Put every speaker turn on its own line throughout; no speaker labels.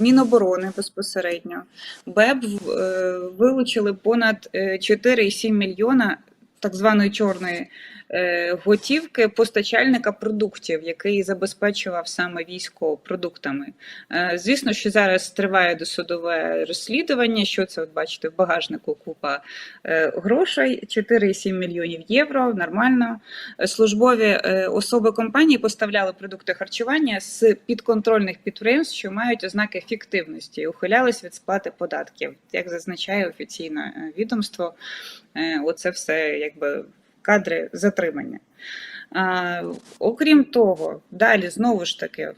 Міноборони безпосередньо. БЕБ е, вилучили понад е, 4,7 мільйона так званої чорної е, готівки постачальника продуктів, який забезпечував саме військо продуктами. Е, Звісно, що зараз триває досудове розслідування. Що це от бачите в багажнику купа е, грошей, 4,7 мільйонів євро. Нормально. Е, Службові е, особи компанії поставляли продукти харчування з підконтрольних підприємств, що мають ознаки фіктивності, і ухилялись від сплати податків, як зазначає офіційне е, відомство. Е, Оце все якби кадри затримання. Окрім того, далі знову ж таки.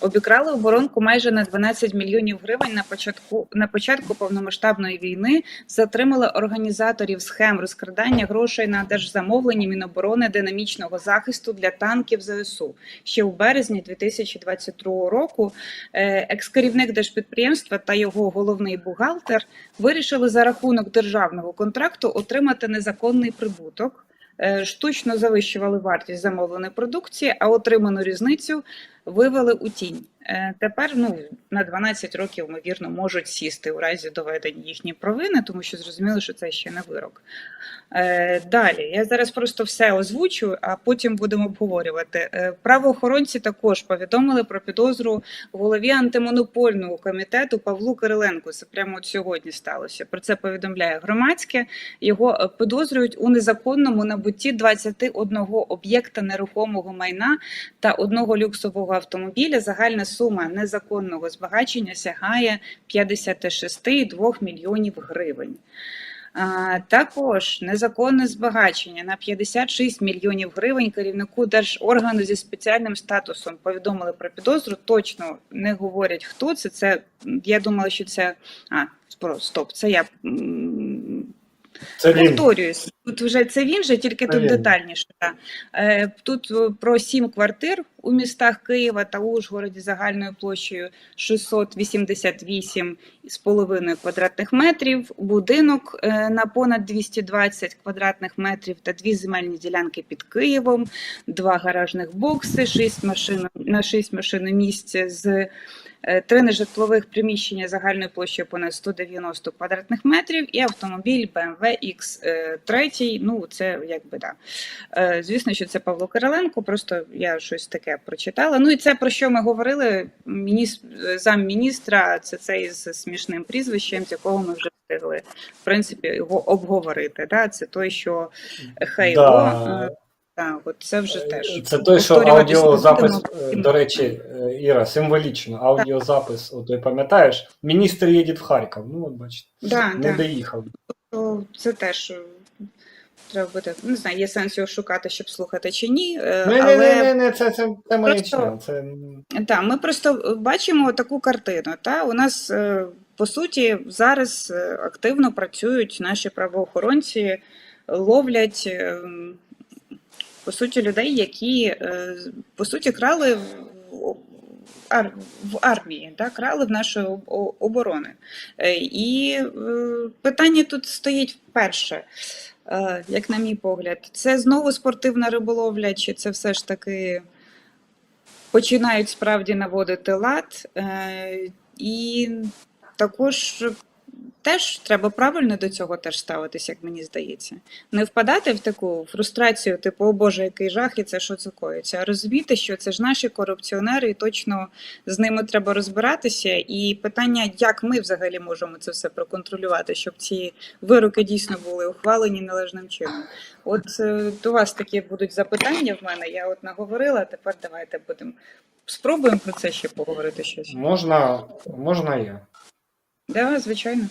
Обікрали оборонку майже на 12 мільйонів гривень на початку на початку повномасштабної війни. Затримали організаторів схем розкрадання грошей на держзамовлення Міноборони динамічного захисту для танків ЗСУ. Ще у березні 2022 року. е, Екс-керівник держпідприємства та його головний бухгалтер вирішили за рахунок державного контракту отримати незаконний прибуток. Е, Штучно завищували вартість замовленої продукції, а отриману різницю вивели у тінь. Е, Тепер ну на 12 років ймовірно можуть сісти у разі доведення їхні провини, тому що зрозуміло, що це ще не вирок. Е, Далі я зараз просто все озвучу, а потім будемо обговорювати. Е, Правоохоронці також повідомили про підозру голові антимонопольного комітету Павлу Кириленку. Це прямо от сьогодні сталося. Про це повідомляє громадське. Його підозрюють у незаконному набутті 21 об'єкта нерухомого майна та одного люксового автомобіля. Загальна сума незаконного збагачення сягає 56,2 мільйонів гривень. Також незаконне збагачення на 56 мільйонів гривень керівнику держоргану зі спеціальним статусом повідомили про підозру. Точно не говорять, хто це. Це я думала, що це а стоп. Це я
Це він.
повторююсь. Тут вже це він же, тільки
Це
тут
він.
детальніше. Е, Тут е, про сім квартир у містах Києва та Ужгороді загальною площею 688,5 квадратних метрів, будинок е, на понад 220 квадратних метрів та дві земельні ділянки під Києвом, два гаражних бокси, шість машин на шість машин місць з три нежитлових приміщення загальною площею понад 190 квадратних метрів і автомобіль BMW X3. Ну, це якби да. Е, Звісно, що це Павло Кириленко, просто я щось таке прочитала. Ну і це про що ми говорили. Міністр, замміністра, це цей з смішним прізвищем, з якого ми вже встигли в принципі його обговорити. Да? Це той, що Хейло.
Да.
е, Так, от це вже теж.
Це той, що аудіозапис, е, до речі, е, Іра, символічно, аудіозапис, от ти пам'ятаєш, міністр їде в Харків. Ну, от бачите,
Да,
не
да.
доїхав.
Це теж е, треба буде. Не знаю, є сенс його шукати, щоб слухати чи ні. е,
Не,
але...
не, не, не, це, це, це маячня.
Просто-
Це...
Так, ми просто бачимо таку картину. Та? У нас, е, по суті, зараз активно працюють наші правоохоронці, ловлять, е, по суті, людей, які, по суті, крали в- ар- в армії, та? крали в нашої оборони. Е, І е, питання тут стоїть перше. Е, Як на мій погляд, це знову спортивна риболовля, чи це все ж таки починають справді наводити лад, і також теж треба правильно до цього теж ставитися, як мені здається. Не впадати в таку фрустрацію, типу, о Боже, який жах, і це що це коїться. А розуміти, що це ж наші корупціонери, і точно з ними треба розбиратися. І питання, як ми взагалі можемо це все проконтролювати, щоб ці вироки дійсно були ухвалені належним чином. От е, до вас такі будуть запитання в мене. Я от наговорила. Тепер давайте будемо спробуємо про це ще поговорити щось.
Можна, можна я.
Да, звичайно.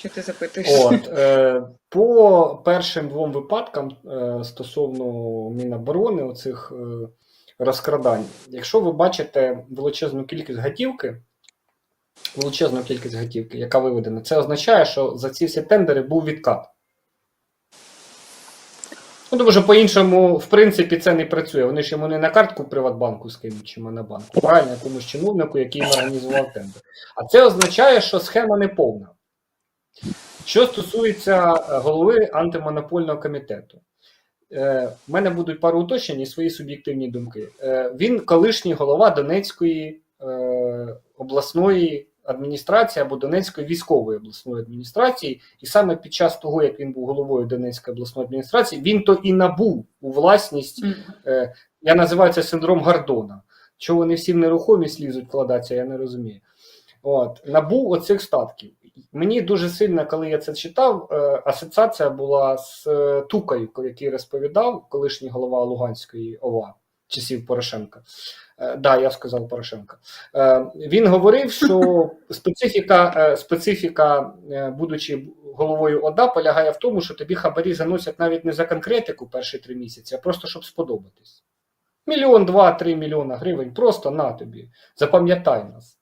Що ти запитуєш?
От, е, по першим двом випадкам е, стосовно Міноборони, оцих е, розкрадань, якщо ви бачите величезну кількість готівки, величезну кількість готівки, яка виведена, це означає, що за ці всі тендери був відкат. Ну, тому що по-іншому, в принципі, це не працює. Вони ж йому не на картку Приватбанку скинуть чи Монобанку, правильно, якомусь чиновнику, який організував тендер. А це означає, що схема не повна. Що стосується е, голови антимонопольного комітету, е, в мене будуть пару уточнень і свої суб'єктивні думки. Е, він колишній голова Донецької обласної адміністрації або Донецької військової обласної адміністрації, і саме під час того, як він був головою Донецької обласної адміністрації, він то і набув у власність. Я називаю це синдром Гордона. Чого вони всі в нерухомість лізуть вкладатися, я не розумію. От, набув оцих статків. Мені дуже сильно, коли я це читав, е, асоціація була з е, Тукою, який розповідав, колишній голова Луганської ОВА часів Порошенка. Е, да, я сказав Порошенка. Він говорив, що специфіка, специфіка, будучи головою ОДА, полягає в тому, що тобі хабарі заносять навіть не за конкретику перші три місяці, а просто щоб сподобатись. Мільйон, два, три мільйона гривень просто на тобі. Запам'ятай нас.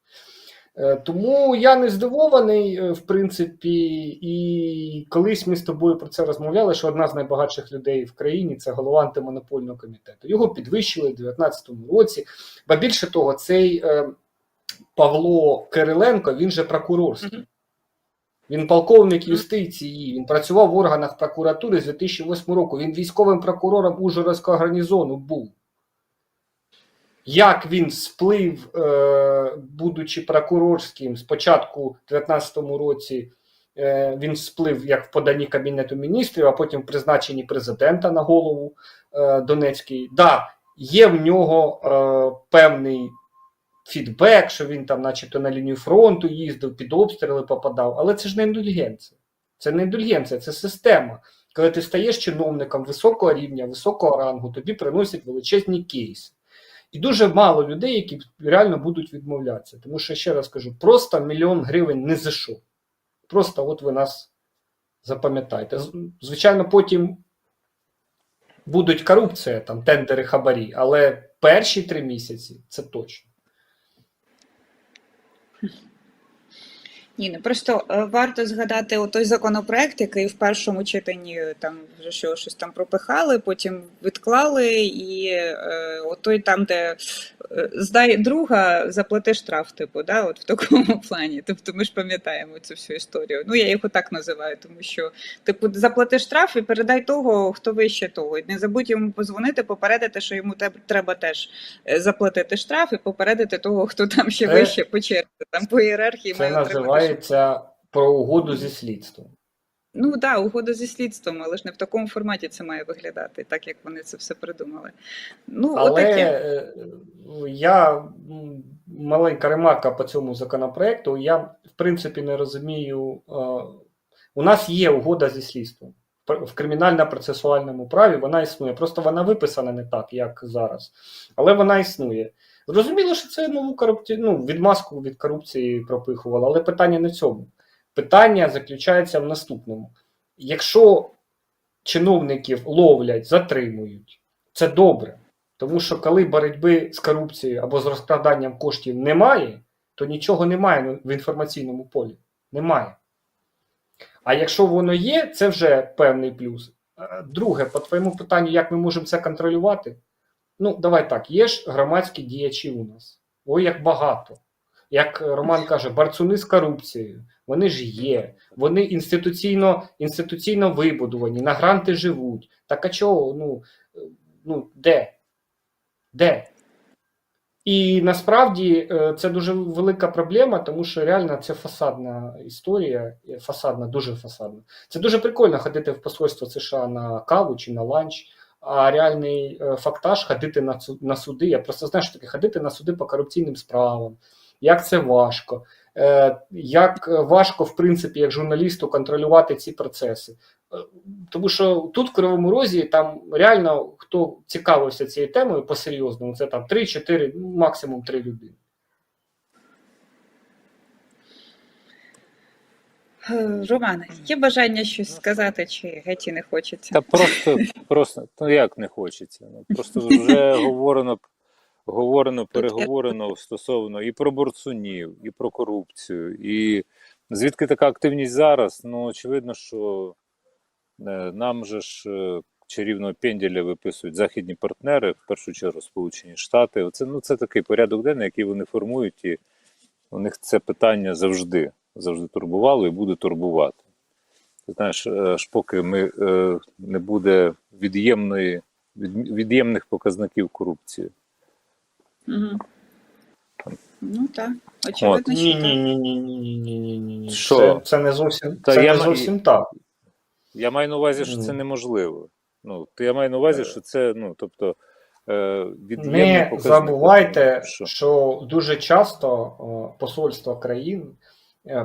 Е, Тому я не здивований, е, в принципі, і колись ми з тобою про це розмовляли, що одна з найбагатших людей в країні це голова антимонопольного комітету. Його підвищили в 2019 році. Ба більше того, цей е, Павло Кириленко, він же прокурорський. Він полковник юстиції, він працював в органах прокуратури з 2008 року. Він військовим прокурором Ужгородського гарнізону був. Як він сплив, е, будучи прокурорським, спочатку в 2019 році е, він сплив як в поданні Кабінету міністрів, а потім в призначенні президента на голову е, Донецький. Да, є в нього певний фідбек, що він там, начебто, на лінію фронту їздив, під обстріли попадав, але це ж не індульгенція. Це не індульгенція, це система. Коли ти стаєш чиновником високого рівня, високого рангу, тобі приносять величезні кейси. І дуже мало людей, які реально будуть відмовлятися. Тому що, ще раз кажу, просто мільйон гривень не за що. Просто от ви нас запам'ятаєте. Звичайно, потім будуть корупція, там, тендери хабарі, але перші три місяці це точно.
Ні, ну просто е, варто згадати той законопроект, який в першому читанні е, там вже що, щось там пропихали, потім відклали, і е, отой там, де е, здай друга, заплати штраф, типу, да, от в такому плані. Тобто ми ж пам'ятаємо цю всю історію. Ну, я його так називаю, тому що, типу, заплати штраф і передай того, хто вище того. І не забудь йому позвонити, попередити, що йому треба теж заплатити штраф і попередити того, хто там ще вище по черзі. Там по ієрархії має отримати
називається про угоду зі слідством.
Ну так, да, угода зі слідством, але ж не в такому форматі це має виглядати, так як вони це все придумали. Ну,
Але
отаке.
е, я маленька ремарка по цьому законопроекту. Я в принципі не розумію. е, У нас є угода зі слідством в кримінально-процесуальному праві. Вона існує. Просто вона виписана не так, як зараз, але вона існує. Зрозуміло, що це нову корупці... ну, відмазку від корупції пропихувало, але питання не в цьому. Питання заключається в наступному: якщо чиновників ловлять, затримують, це добре. Тому що коли боротьби з корупцією або з розкраданням коштів немає, то нічого немає в інформаційному полі. Немає. А якщо воно є, це вже певний плюс. Е, Друге, по твоєму питанню, як ми можемо це контролювати? Ну, давай так, є ж громадські діячі у нас. Ой, як багато. Як Роман каже, борцуни з корупцією. Вони ж є, вони інституційно, інституційно вибудовані, на гранти живуть. Так а чого? Ну, ну де? Де? І насправді е, це дуже велика проблема, тому що реально це фасадна історія, фасадна, дуже фасадна. Це дуже прикольно ходити в посольство США на каву чи на ланч, а реальний е, фактаж ходити на, на суди. Я просто знаю, що таке ходити на суди по корупційним справам, як це важко, е, як важко, в принципі, як журналісту контролювати ці процеси. Е, Тому що тут в Кривому Розі там реально хто цікавився цією темою по-серйозному, це там 3-4, ну, максимум 3 людини.
Романе, є бажання щось сказати, чи геть і не хочеться?
Та просто, просто, ну як не хочеться. Ну, просто вже говорено, говорено, переговорено стосовно і про борцунів, і про корупцію. І звідки така активність зараз? Ну, очевидно, що е, нам же ж е, чарівного пенділя виписують західні партнери, в першу чергу Сполучені Штати. Оце, ну, це такий порядок денний, який вони формують, і у них це питання завжди, завжди турбувало і буде турбувати. Ти знаєш, е, аж поки ми е, не буде від'ємної, від, від'ємних показників корупції.
Угу. Ну так, очевидно,
Ні,
що
Ні, ні, ні, ні, ні, ні, ні, ні, ні.
Що?
Це, це не зовсім,
Та
це
я
не зовсім так.
Я маю на увазі, що це неможливо. Ну, то я маю на увазі, що це, ну, тобто, е,
Не забувайте,
Що?
що дуже часто посольства країн, е,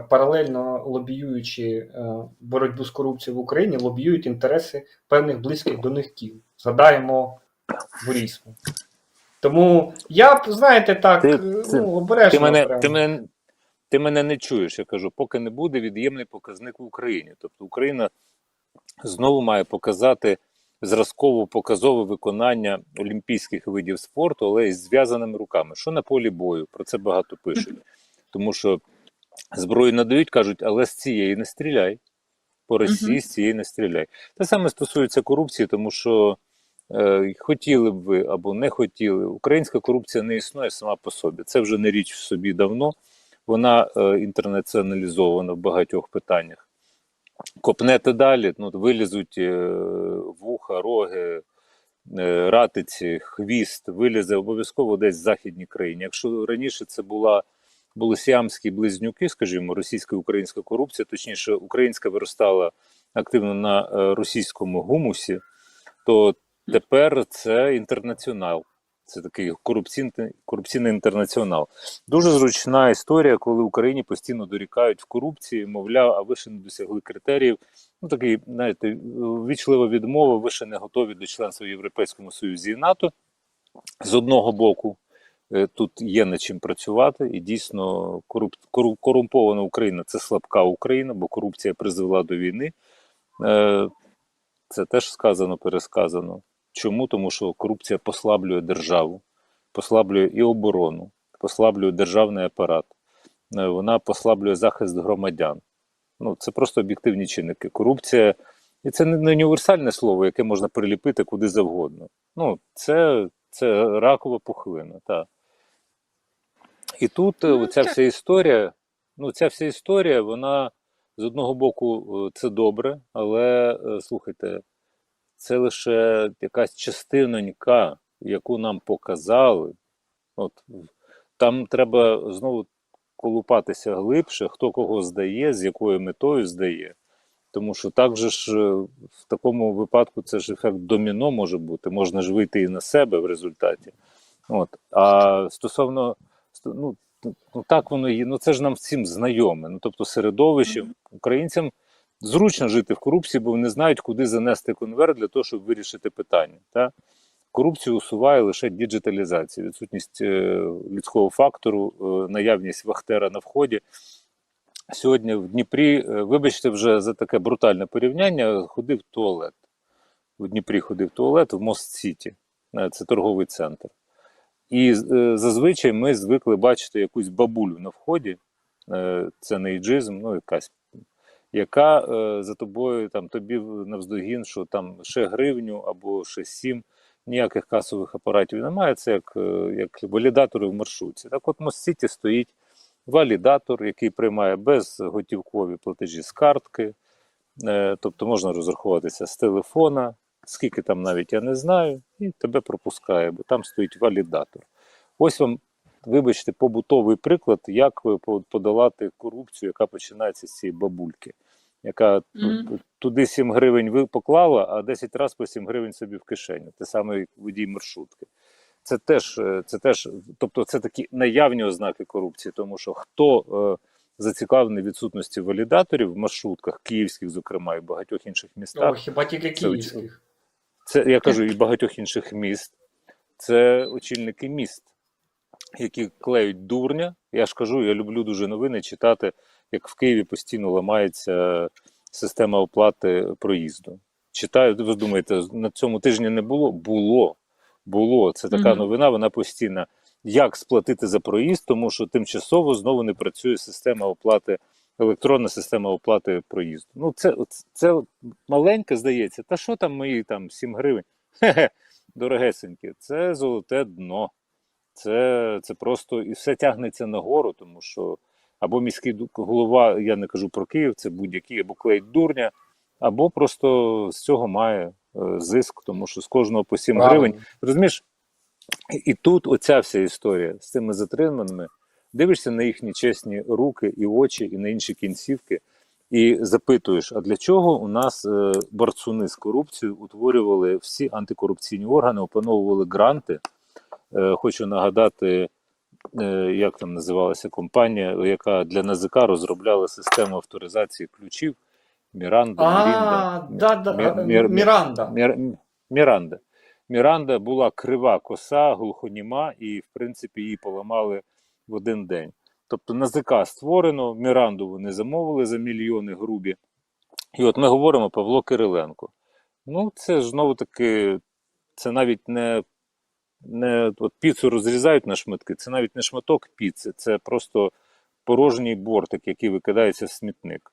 паралельно лобіюючи е, боротьбу з корупцією в Україні, лобіюють інтереси певних близьких до них кіл. Згадаємо Бурісму. Тому я б, знаєте, так,
Ти-
е, ну, обережно.
Ти мене, ти, мене, ти мене не чуєш, я кажу, поки не буде від'ємний показник в Україні. Тобто Україна знову має показати зразково показове виконання олімпійських видів спорту, але із зв'язаними руками. Що на полі бою? Про це багато пишуть. Тому що зброю надають, кажуть, але з цієї не стріляй. По Росії з цієї не стріляй. Те саме стосується корупції, тому що е, хотіли б ви або не хотіли. Українська корупція не існує сама по собі. Це вже не річ в собі давно. Вона е, інтернаціоналізована в багатьох питаннях. Копнете далі, ну, вилізуть е, вуха, роги, е, ратиці, хвіст, вилізе обов'язково десь в західній країні. Якщо раніше це була були сіамські близнюки, скажімо, російська українська корупція, точніше, українська виростала активно на е, російському гумусі, то тепер це інтернаціонал. Це такий корупційний, корупційний інтернаціонал. Дуже зручна історія, коли Україні постійно дорікають в корупції, мовляв, а ви ще не досягли критеріїв. Ну такий, знаєте, вічлива відмова, ви ще не готові до членства в Європейському Союзі і НАТО. З одного боку, тут є над чим працювати, і дійсно коруп, кору- корумпована Україна це слабка Україна, бо корупція призвела до війни. Е, Це теж сказано, пересказано. Чому? Тому що корупція послаблює державу, послаблює і оборону, послаблює державний апарат, е, вона послаблює захист громадян. Ну, це просто об'єктивні чинники. Корупція, і це не універсальне слово, яке можна приліпити куди завгодно. Ну, це, це ракова пухлина. Так. І тут е,
Ну,
ця
так.
вся історія, ну, ця вся історія, вона з одного боку е, це добре, але е, слухайте, це лише якась частинонька, яку нам показали. От там треба знову колупатися глибше, хто кого здає, з якою метою здає. Тому що так же ж е, в такому випадку це ж ефект доміно може бути, можна ж вийти і на себе в результаті. От. А стосовно ну, ну так воно є. Ну це ж нам всім знайоме. Ну тобто, середовище українцям зручно жити в корупції, бо вони знають, куди занести конверт для того, щоб вирішити питання. Та? Корупцію усуває лише діджиталізація, відсутність е, людського фактору, е, наявність вахтера на вході. Сьогодні в Дніпрі, е, вибачте, вже за таке брутальне порівняння, ходив туалет. В Дніпрі ходив туалет в Мост Сіті, Е, це торговий центр. І е, зазвичай ми звикли бачити якусь бабулю на вході, це не іджизм, ну якась, яка за тобою там тобі навздогін, що там ще гривню або ще сім, ніяких касових апаратів немає. Це як, як валідатори в маршрутці. Так от Мост-Сіті стоїть валідатор, який приймає безготівкові платежі з картки, е, тобто можна розрахуватися з телефона, скільки там навіть я не знаю, і тебе пропускає, бо там стоїть валідатор. Ось вам, вибачте, побутовий приклад, як подолати корупцію, яка починається з цієї бабульки, яка ту- туди 7 гривень поклала, а 10 разів по 7 гривень собі в кишеню. Те саме як водій маршрутки. Це теж, е, це теж, тобто це такі наявні ознаки корупції, тому що хто е, зацікавлений відсутності валідаторів в маршрутках, київських, зокрема, і багатьох інших містах,
О, хіба тільки
Це
київських.
це я кажу і багатьох інших міст. Це очільники міст, які клеють дурня. Я ж кажу, я люблю дуже новини читати, як в Києві постійно ламається система оплати проїзду. Читаю, ви думаєте, на цьому тижні не було? Було. Було. Це така новина, вона постійна. Як сплатити за проїзд, тому що тимчасово знову не працює система оплати, електронна система оплати проїзду. Ну, це, це маленьке здається. Та що там мої там 7 гривень? Хе-хе, дорогесенькі, це золоте дно. Це, це просто і все тягнеться нагору, тому що або міський голова, я не кажу про Київ, це будь-який, або клеїть дурня, або просто з цього має зиск, тому що з кожного по 7
Правильно.
гривень. Розумієш, і- тут оця вся історія з цими затриманими, дивишся на їхні чесні руки і очі, і на інші кінцівки, і запитуєш, а для чого у нас е, борцуни з корупцією утворювали всі антикорупційні органи, опановували гранти. Е, хочу нагадати, е, як там називалася компанія, яка для НАЗК розробляла систему авторизації ключів. Міранда,
А, да, да,
Мір- Мір-
Міранда.
Мір, Міранда. Міранда була крива коса, глухоніма, і, в принципі, її поламали в один день. Тобто НАЗК створено, Міранду вони замовили за мільйони грубі. І от ми говоримо Павло Кириленко. Ну, це ж знову таки, це навіть не, не от піцу розрізають на шматки, це навіть не шматок піци, це просто порожній бортик, який викидається в смітник.